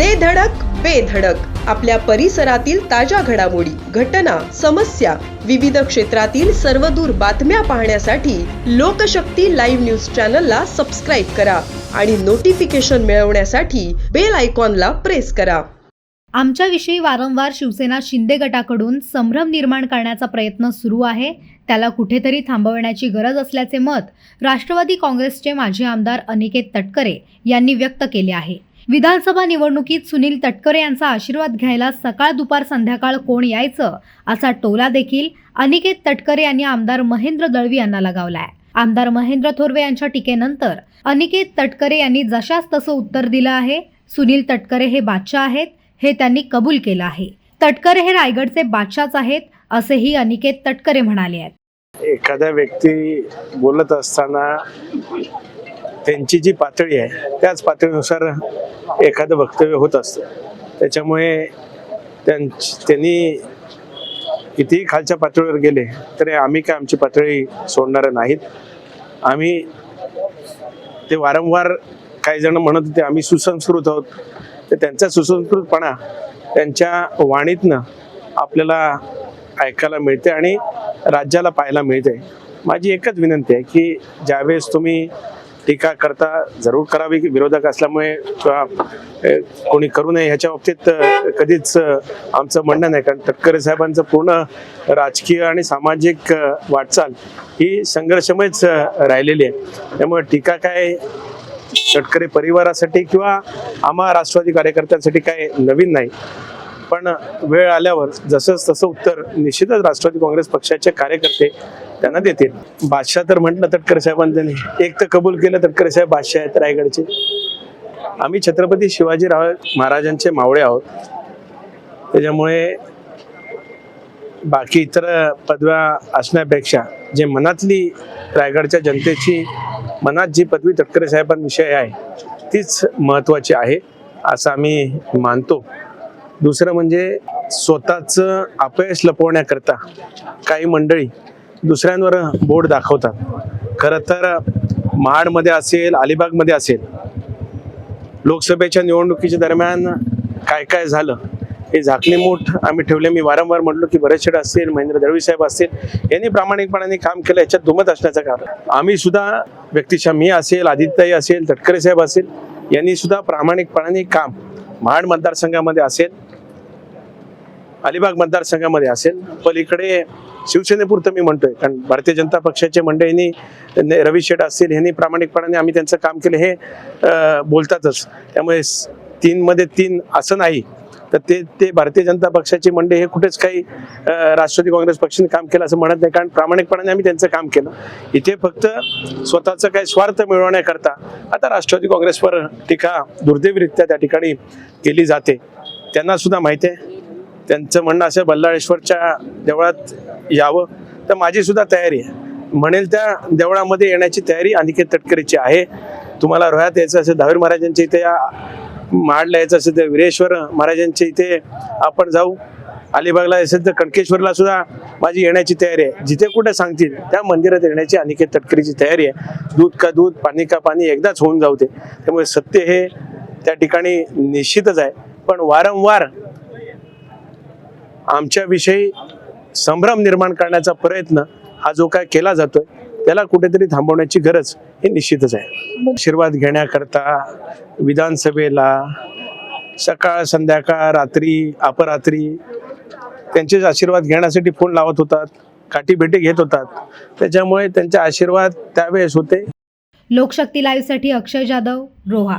दे धडक बेधडक आपल्या परिसरातील ताज्या घडामोडी घटना समस्या विविध क्षेत्रातील सर्वदूर बातम्या पाहण्यासाठी लोकशक्ती लाईव्ह न्यूज चॅनलला सबस्क्राईब करा आणि नोटिफिकेशन मिळवण्यासाठी बेल आयकॉनला प्रेस करा. आमच्याविषयी वारंवार शिवसेना शिंदे गटाकडून संभ्रम निर्माण करण्याचा प्रयत्न सुरू आहे. त्याला कुठेतरी थांबवण्याची गरज असल्याचे मत राष्ट्रवादी काँग्रेसचे माजी आमदार अनिकेत तटकरे यांनी व्यक्त केले आहे. विधानसभा निवडणुकीत सुनील तटकरे यांचा आशीर्वाद घ्यायला सकाळ दुपार संध्याकाळ कोण यायचं असा टोला देखील अनिकेत तटकरे यांनी आमदार महेंद्र दळवी यांना लगावलाय. आमदार महेंद्र थोरवे यांच्या टीकेनंतर अनिकेत तटकरे यांनी जशास तसं उत्तर दिलं आहे सुनील तटकरे हे बादशाह आहेत हे त्यांनी कबूल केलं आहे. तटकरे हे रायगडचे बादशाहच आहेत असेही अनिकेत तटकरे म्हणाले आहेत. एखाद्या व्यक्ती बोलत असताना त्यांची जी पातळी आहे त्याच पातळीनुसार एखादं वक्तव्य होत असतं. त्याच्यामुळे त्यांच त्यांनी कितीही खालच्या पातळीवर गेले तरी आम्ही काय आमची पातळी सोडणार नाहीत. आम्ही ते वारंवार काही जण म्हणत होते आम्ही सुसंस्कृत आहोत. तर त्यांचा सुसंस्कृतपणा त्यांच्या वाणीतनं आपल्याला ऐकायला मिळते आणि राज्याला पाहायला मिळते. माझी एकच विनंती आहे की ज्यावेळेस तुम्ही टीका करता जरूर करावी. की विरोधक असल्यामुळे किंवा कोणी करू नये ह्याच्या बाबतीत कधीच आमचं म्हणणं नाही. कारण तटकरे साहेबांचं पूर्ण राजकीय आणि सामाजिक वाटचाल ही संघर्षमयच राहिलेली आहे. त्यामुळे टीका काय तटकरे परिवारासाठी किंवा आम्हा राष्ट्रवादी कार्यकर्त्यांसाठी काय नवीन नाही. पण वेळ आल्यावर जसंच तसं उत्तर निश्चितच राष्ट्रवादी काँग्रेस पक्षाचे कार्यकर्ते त्यांना देतील. बादशाह तर म्हटलं तटकरे साहेबांनी त्यांनी एक तर कबूल केलं तटकरे साहेब बादशाह आहेत रायगडचे. आम्ही छत्रपती शिवाजीराव महाराजांचे मावळे आहोत. त्याच्यामुळे बाकी इतर पदव्या असण्यापेक्षा जे मनातली रायगडच्या जनतेची मनात जी पदवी तटकरे साहेबांविषयी आहे तीच महत्त्वाची आहे असं आम्ही मानतो. दुसरं म्हणजे स्वतःचं अपयश लपवण्याकरता काही मंडळी दुसऱ्यांवर बोट दाखवतात. खरं तर महाडमध्ये असेल अलिबागमध्ये असेल लोकसभेच्या निवडणुकीच्या दरम्यान काय काय झालं हे झाकली मूठ आम्ही ठेवले. मी वारंवार म्हटलो की बरेचशेड असतील महेंद्र दळवी साहेब असतील यांनी प्रामाणिकपणाने काम केलं याच्यात दुमत असण्याचं कारण. आम्ही सुद्धा व्यक्तिशः मी असेल आदित्यही असेल तटकरे साहेब असेल यांनी सुद्धा प्रामाणिकपणाने काम महाड मतदारसंघामध्ये असेल अलिबाग मतदारसंघामध्ये असेल. पलीकडे शिवसेनेपुरतं मी म्हणतोय कारण भारतीय जनता पक्षाचे मंडळींनी रवी शेठ असतील यांनी प्रामाणिकपणाने आम्ही त्यांचं काम केलं. हे बोलतातच. त्यामुळे तीनमध्ये तीन असं नाही. तर ते ते भारतीय जनता पक्षाची मंडळी हे कुठेच काही राष्ट्रवादी काँग्रेस पक्षाने काम केलं असं म्हणत नाही. कारण प्रामाणिकपणाने आम्ही त्यांचं काम केलं. इथे फक्त स्वतःचं काही स्वार्थ मिळवण्याकरता आता राष्ट्रवादी काँग्रेसवर टीका दुर्दैवरित्या त्या ठिकाणी केली जाते. त्यांना सुद्धा माहिती आहे. त्यांचं म्हणणं असं बल्लाळेश्वरच्या देवळात यावं. तर माझी सुद्धा तयारी आहे. म्हणेल त्या देवळामध्ये येण्याची तयारी अनिकेत तटकरेची आहे. तुम्हाला रोह्यात यायचं असेल दहावीर महाराजांच्या इथे या महाडला यायचं असेल तर विरेश्वर महाराजांच्या इथे आपण जाऊ. अलिबागला असेल तर कणकेश्वरला सुद्धा माझी येण्याची तयारी आहे. जिथे कुठे सांगतील त्या मंदिरात येण्याची अनिकेत तटकरीची तयारी आहे. दूध का दूध पाणी का पाणी एकदाच होऊन जाऊ ते त्यामुळे सत्य हे त्या ठिकाणी निश्चितच आहे. पण वारंवार आमच्याविषयी संभ्रम निर्माण करण्याचा प्रयत्न हा जो काय केला जातोय त्याला कुठेतरी थांबवण्याची गरज ही निश्चितच आहे. आशीर्वाद घेण्याकरता विधानसभेला सकाळ संध्याकाळ रात्री अपरात्री त्यांचे आशीर्वाद घेण्यासाठी फोन लावत होतात काठी भेटी घेत होतात. त्याच्यामुळे त्यांचे आशीर्वाद त्यावेळेस होते. लोकशक्ती लाईव्हसाठी अक्षय जाधव रोहा.